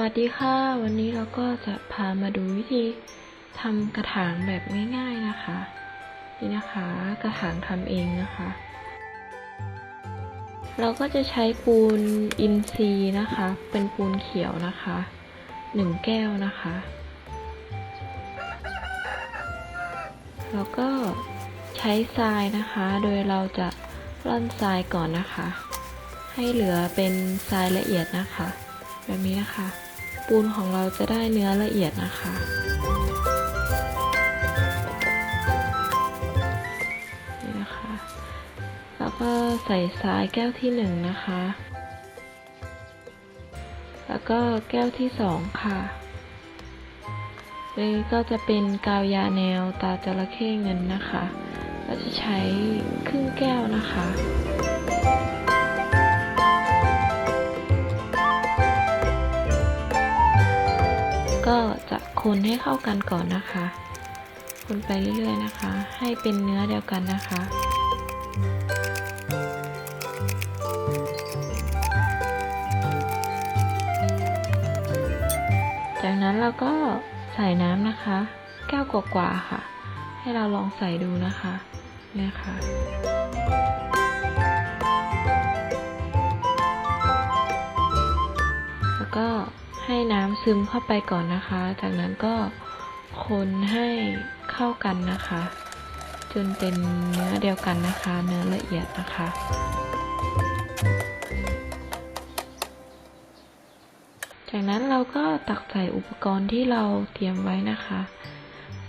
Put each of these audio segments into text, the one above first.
วัสดีค่ะ วันนี้เราก็จะพามาดูวิธีทำกระถางแบบง่ายๆนะคะ นี่นะคะกระถางทำเองนะคะ เราก็จะใช้ปูนอินทรีย์นะคะ เป็นปูนเขียวนะคะหนึ่งแก้วนะคะ แล้วก็ใช้ทรายนะคะ โดยเราจะร่อนทรายก่อนนะคะ ให้เหลือเป็นทรายละเอียดนะคะแบบนี้นะคะ ปูนของเราจะได้เนื้อละเอียดนะคะนี่นะคะ แล้วก็ใส่ทรายแก้วที่หนึ่งนะคะ แล้วก็แก้วที่สองค่ะนี่ก็จะเป็นกาวยาแนวตาจระเข้เงินนะคะ เราจะใช้ครึ่งแก้วนะคะ ก็จะคนให้เข้ากันก่อนนะคะ คนไปเรื่อยๆนะคะ ให้เป็นเนื้อเดียวกันนะคะจากนั้นเราก็ใส่น้ำนะคะ แก้วกว่าๆค่ะ ให้เราลองใส่ดูนะคะเนี่ยค่ะแล้วก็ ให้น้ำซึมเข้าไปก่อนนะคะ จากนั้นก็คนให้เข้ากันนะคะ จนเป็นเนื้อเดียวกันนะคะ เนื้อละเอียดนะคะจากนั้นเราก็ตักใส่อุปกรณ์ที่เราเตรียมไว้นะคะ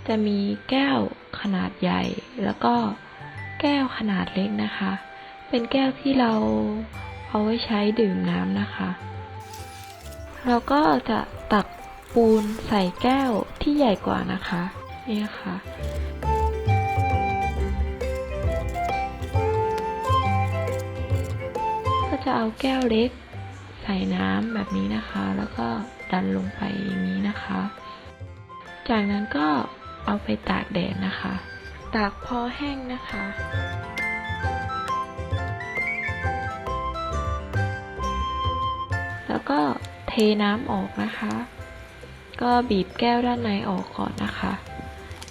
จะมีแก้วขนาดใหญ่ แล้วก็แก้วขนาดเล็กนะคะ เป็นแก้วที่เราเอาไว้ใช้ดื่มน้ำนะคะ เราก็จะตักปูนใส่แก้วที่ใหญ่กว่านะคะ นี่ค่ะก็จะเอาแก้วเล็ก ใส่น้ำแบบนี้นะคะ แล้วก็ดันลงไปอย่างนี้นะคะ จากนั้นก็เอาไปตากแดดนะคะ ตากพอแห้งนะคะแล้วก็ น้ำออกนะคะ ก็บีบแก้วด้านในออกก่อนนะคะ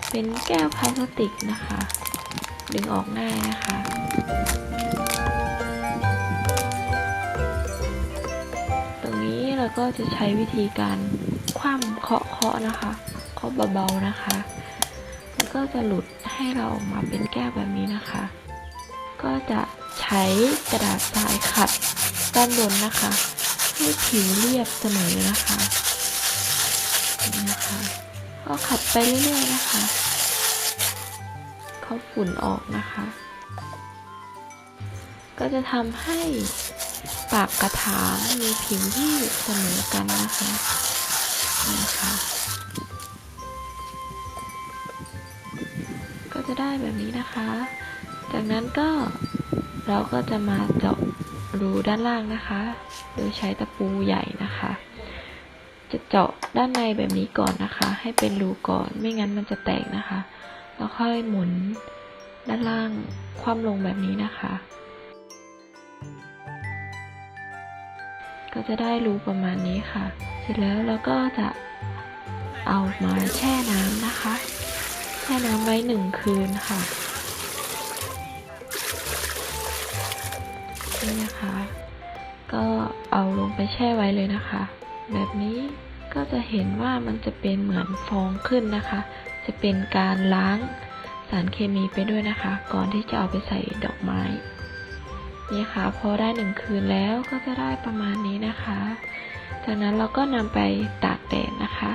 เป็นแก้วพลาสติกนะคะ ดึงออกง่ายนะคะตรงนี้เราก็จะใช้วิธีการคว่ำเคาะเคาะนะคะเคาะเบาๆนะคะแล้วก็จะหลุดให้เราออกมาเป็นแก้วแบบนี้นะคะ ก็จะใช้กระดาษทรายขัดด้านบนนะคะ ให้ผิวเรียบเสมอนะคะนี่นะคะ ก็ขัดไปเรื่อยๆนะคะ เขาฝุ่นออกนะคะ ก็จะทำให้ปากกระถางมีผิวที่เสมอกันนะคะนี่นะคะก็จะได้แบบนี้นะคะ จากนั้นก็เราก็จะมาเจาะ รูด้านล่างนะคะ โดยใช้ตะปูใหญ่นะคะ จะเจาะด้านในแบบนี้ก่อนนะคะ ให้เป็นรูก่อนไม่งั้นมันจะแตกนะคะ แล้วค่อยหมุนด้านล่างคว่ำลงแบบนี้นะคะ ก็จะได้รูประมาณนี้ค่ะ เสร็จแล้วเราก็จะเอามาแช่น้ำนะคะ แช่น้ำไว้หนึ่งคืนค่ะ ไปแช่ไว้เลยนะคะ แบบนี้ก็จะเห็นว่ามันจะเป็นเหมือนฟองขึ้นนะคะ จะเป็นการล้างสารเคมีไปด้วยนะคะ ก่อนที่จะเอาไปใส่ดอกไม้นี่ค่ะพอได้หนึ่งคืนแล้วก็จะได้ประมาณนี้นะคะ จากนั้นเราก็นำไปตากแดดนะคะ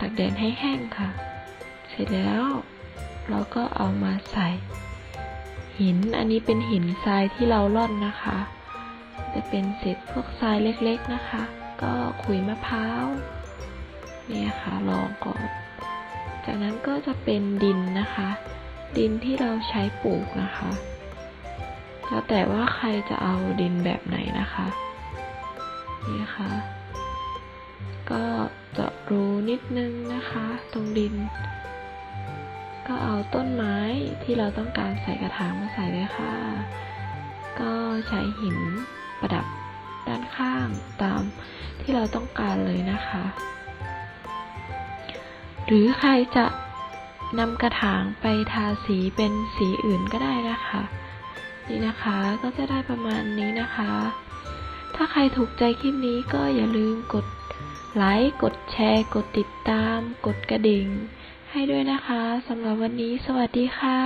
ตากแดดให้แห้งค่ะ เสร็จแล้วเราก็เอามาใส่ หินอันนี้เป็นหินทรายที่เราล่อนนะคะ จะเป็นเศษพวกทรายเล็กๆนะคะ ก็ขุยมะพร้าวเนี่ยค่ะลองก่อน จากนั้นก็จะเป็นดินนะคะ ดินที่เราใช้ปลูกนะคะแล้วแต่ว่าใครจะเอาดินแบบไหนนะคะนี่ค่ะ ก็เจาะรูนิดนึงนะคะ ตรงดิน ก็เอาต้นไม้ที่เราต้องการใส่กระถางมาใส่เลยค่ะ ก็ใช้หิน ประดับด้านข้างตามที่เราต้องการเลยนะคะ หรือใครจะนำกระถางไปทาสีเป็นสีอื่นก็ได้นะคะ นี่นะคะก็จะได้ประมาณนี้นะคะ ถ้าใครถูกใจคลิปนี้ก็อย่าลืมกดไลค์ กดแชร์ กดติดตาม กดกระดิ่ง ให้ด้วยนะคะสำหรับวันนี้สวัสดีค่ะ